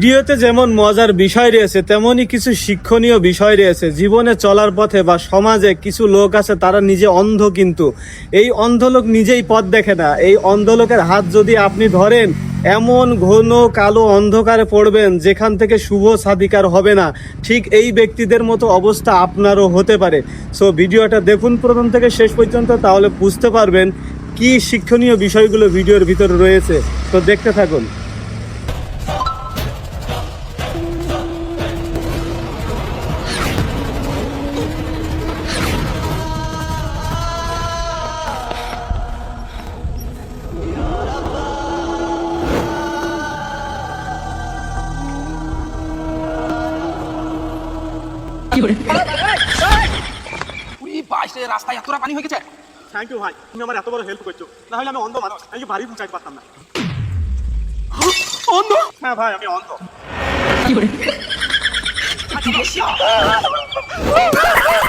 ভিডিওতে যেমন মজার বিষয় রয়েছে, তেমনই কিছু শিক্ষণীয় বিষয় রয়েছে। জীবনে চলার পথে বা সমাজে কিছু লোক আছে, তারা নিজে অন্ধ কিন্তু। এই অন্ধ লোক নিজেই পথ দেখে না। এই অন্ধ লোকের হাত যদি আপনি ধরেন, এমন ঘন কালো অন্ধকারে পড়বেন, যেখান থেকে শুভ সাধিকার হবে না। ঠিক এই ব্যক্তিদের মতো অবস্থা আপনারও হতে পারে। সো ভিডিওটা দেখুন প্রথম থেকে শেষ পর্যন্ত, তাহলে বুঝতে পারবেন কি শিক্ষণীয় বিষয়গুলো ভিডিওর ভিতরে রয়েছে। তো দেখতে থাকুন। উই বাইশে রাস্তায় এতটা পানি হয়ে গেছে। থ্যাংক ইউ ভাই। তুমি আমার এত বড় হেল্প করছ। না হলে আমি অন্ধ মানুষ। আমি ভারী পৌঁছাইতে পারতাম না? অন্ধ? হ্যাঁ ভাই আমি অন্ধ।